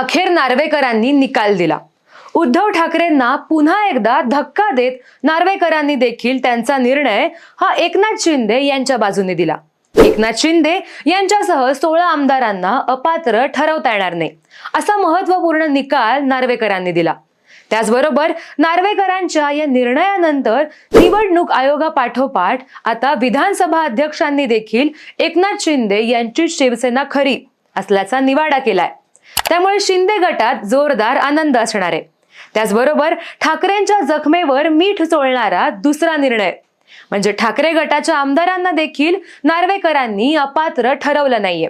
अखेर नार्वेकरांनी निकाल दिला. उद्धव ठाकरेंना पुन्हा एकदा धक्का देत नार्वेकरांनी देखील त्यांचा निर्णय हा एकनाथ शिंदे यांच्या बाजूने दिला. एकनाथ शिंदे यांच्यासह सोळा आमदारांना अपात्र ठरवता येणार नाही असा महत्त्वपूर्ण निकाल नार्वेकरांनी दिला. त्याचबरोबर नार्वेकरांच्या या निर्णयानंतर निवडणूक आयोगापाठोपाठ आता विधानसभा अध्यक्षांनी देखील एकनाथ शिंदे यांची शिवसेना खरी असल्याचा निवाडा केलाय. त्यामुळे शिंदे गटात जोरदार आनंद असणार आहे. त्याचबरोबर ठाकरेंच्या जखमेवर मीठ चोळणारा दुसरा निर्णय. म्हणजे ठाकरे गटाच्या आमदारांना देखील नार्वेकरांनी अपात्र ठरवलं नाहीये.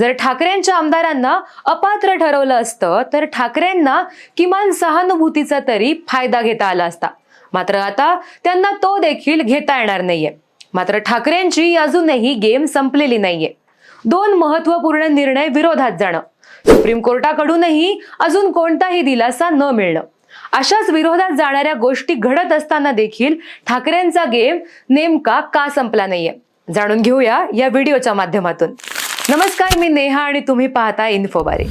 जर ठाकरेंच्या आमदारांना अपात्र ठरवलं असतं तर ठाकरेंना किमान सहानुभूतीचा तरी फायदा घेता आला असता. मात्र आता त्यांना तो देखील घेता येणार नाहीये. मात्र ठाकरेंची अजूनही गेम संपलेली नाहीये. दोन महत्त्वपूर्ण निर्णय विरोधात जाणं. सुप्रीम कोर्टाकडूनही अजून कोणताही दिलासा न मिळणं. अशाच विरोधात जाणाऱ्या गोष्टी घडत असताना देखील ठाकरेंचा गेम नेमका का संपला नाहीये? जाणून घेऊया या व्हिडिओच्या माध्यमातून. नमस्कार मी नेहा आणि तुम्ही पाहता इन्फोबारी.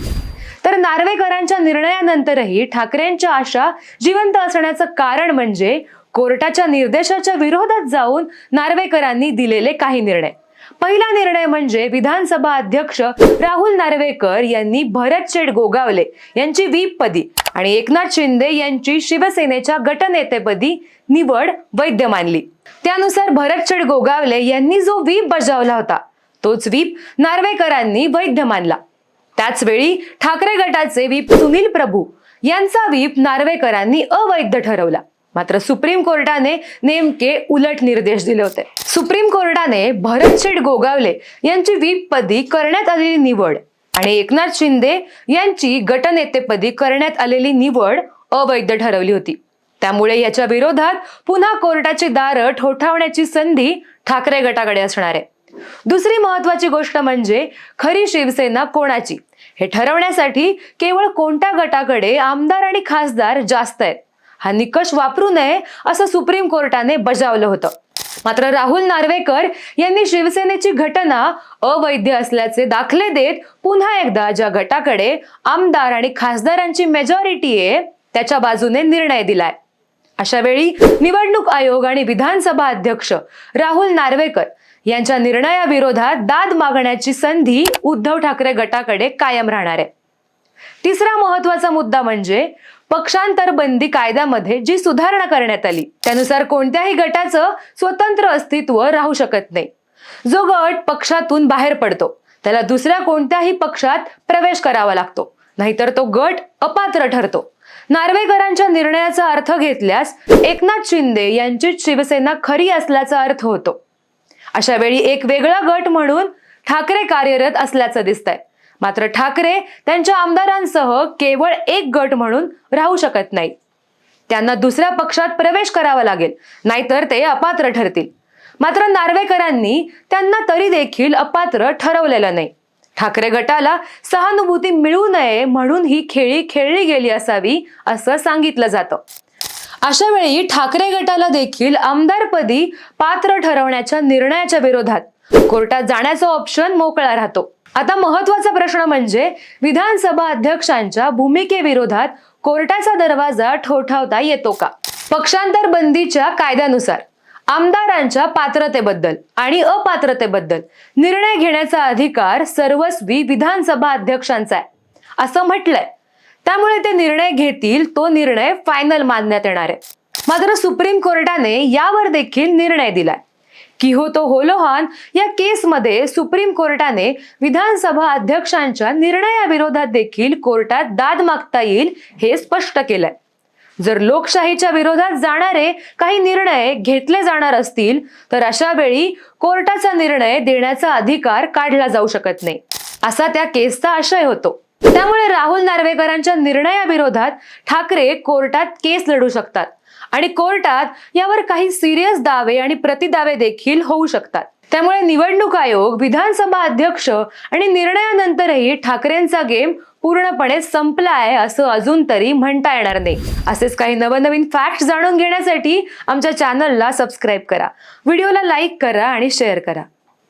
तर नार्वेकरांच्या निर्णयानंतरही ठाकरेंच्या आशा जिवंत असण्याचं कारण म्हणजे कोर्टाच्या निर्देशाच्या विरोधात जाऊन नार्वेकरांनी दिलेले काही निर्णय. पहिला निर्णय म्हणजे विधानसभा अध्यक्ष राहुल नार्वेकर यांनी भरत शेठ गोगावले यांची व्हीप पदी आणि एकनाथ शिंदे यांची शिवसेनेच्या गटनेतेपदी निवड वैद्य मानली. त्यानुसार भरत शेठ गोगावले यांनी जो व्हीप बजावला होता तोच व्हीप नार्वेकरांनी वैध मानला. त्याचवेळी ठाकरे गटाचे व्हीप सुनील प्रभू यांचा व्हीप नार्वेकरांनी अवैध ठरवला. मात्र सुप्रीम कोर्टाने नेमके उलट निर्देश दिले होते. सुप्रीम कोर्टाने भरत शेठ गोगावले यांची व्हीपपदी करण्यात आलेली निवड आणि एकनाथ शिंदे यांची गटनेतेपदी करण्यात आलेली निवड अवैध ठरवली होती. त्यामुळे याच्या विरोधात पुन्हा कोर्टाची दारं ठोठावण्याची संधी ठाकरे गटाकडे असणार आहे. दुसरी महत्वाची गोष्ट म्हणजे खरी शिवसेना कोणाची? हे ठरवण्यासाठी केवळ कोणत्या गटाकडे आमदार आणि खासदार जास्त आहेत? हा निकष वापरू नये असं सुप्रीम कोर्टाने बजावलं होतं. मात्र राहुल नार्वेकर यांनी शिवसेनेची घटना अवैध असल्याचे दाखले देत पुन्हा एकदा ज्या गटाकडे आमदार आणि खासदारांची मेजॉरिटी आहे त्याच्या बाजूने निर्णय दिलाय. अशा वेळी निवडणूक आयोग आणि विधानसभा अध्यक्ष राहुल नार्वेकर यांच्या निर्णयाविरोधात दाद मागण्याची संधी उद्धव ठाकरे गटाकडे कायम राहणार आहे. तिसरा महत्त्वाचा मुद्दा म्हणजे पक्षांतर बंदी कायद्यामध्ये जी सुधारणा करण्यात आली त्यानुसार कोणत्याही गटाचं स्वतंत्र अस्तित्व राहू शकत नाही. जो गट पक्षातून बाहेर पडतो त्याला दुसऱ्या कोणत्याही पक्षात प्रवेश करावा लागतो नाहीतर तो गट अपात्र ठरतो. नार्वेकरांच्या निर्णयाचा अर्थ घेतल्यास एकनाथ शिंदे यांचीच शिवसेना खरी असल्याचा अर्थ होतो. अशा वेळी एक वेगळा गट म्हणून ठाकरे कार्यरत असल्याचं दिसतंय. मात्र ठाकरे त्यांच्या आमदारांसह केवळ एक गट म्हणून राहू शकत नाही. त्यांना दुसऱ्या पक्षात प्रवेश करावा लागेल नाहीतर ते अपात्र ठरतील. मात्र नार्वेकरांनी त्यांना तरी देखील अपात्र ठरवलेलं नाही. ठाकरे गटाला सहानुभूती मिळू नये म्हणून ही खेळी खेळली गेली असावी असं सांगितलं जातं. अशा वेळी ठाकरे गटाला देखील आमदारपदी पात्र ठरवण्याच्या निर्णयाच्या विरोधात कोर्टात जाण्याचा ऑप्शन मोकळा राहतो. आता महत्त्वाचा प्रश्न म्हणजे विधानसभा अध्यक्षांच्या भूमिकेविरोधात कोर्टाचा दरवाजा ठोठावता येतो का? पक्षांतर बंदीच्या कायद्यानुसार आमदारांच्या पात्रतेबद्दल आणि अपात्रतेबद्दल निर्णय घेण्याचा अधिकार सर्वस्वी विधानसभा अध्यक्षांचा आहे. असं म्हटलंय. त्यामुळे ते निर्णय घेतील तो निर्णय फायनल मानण्यात येणार आहे. मात्र सुप्रीम कोर्टाने यावर देखील निर्णय दिलाय. किहोतो होलोहान या केसमध्ये सुप्रीम कोर्टाने विधानसभा अध्यक्षांच्या निर्णयाविरोधात देखील कोर्टात दाद मागता येईल हे स्पष्ट केलंय. जर लोकशाहीच्या विरोधात जाणारे काही निर्णय घेतले जाणार असतील तर अशा वेळी कोर्टाचा निर्णय देण्याचा अधिकार काढला जाऊ शकत नाही. असा त्या केसचा आशय होतो. त्यामुळे राहुल नार्वेकरांच्या निर्णयाविरोधात ठाकरे कोर्टात केस लढू शकतात. आणि कोर्टात यावर काही सिरियस दावे आणि प्रतिदावे देखील होऊ शकतात. त्यामुळे निवडणूक आयोग विधानसभा अध्यक्ष आणि निर्णयानंतरही ठाकरेंचा गेम पूर्णपणे संपला आहे असं अजून तरी म्हणता येणार नाही. असेच काही नवनवीन फॅक्ट जाणून घेण्यासाठी आमच्या चॅनलला सबस्क्राईब करा. व्हिडिओला लाईक करा आणि शेअर करा.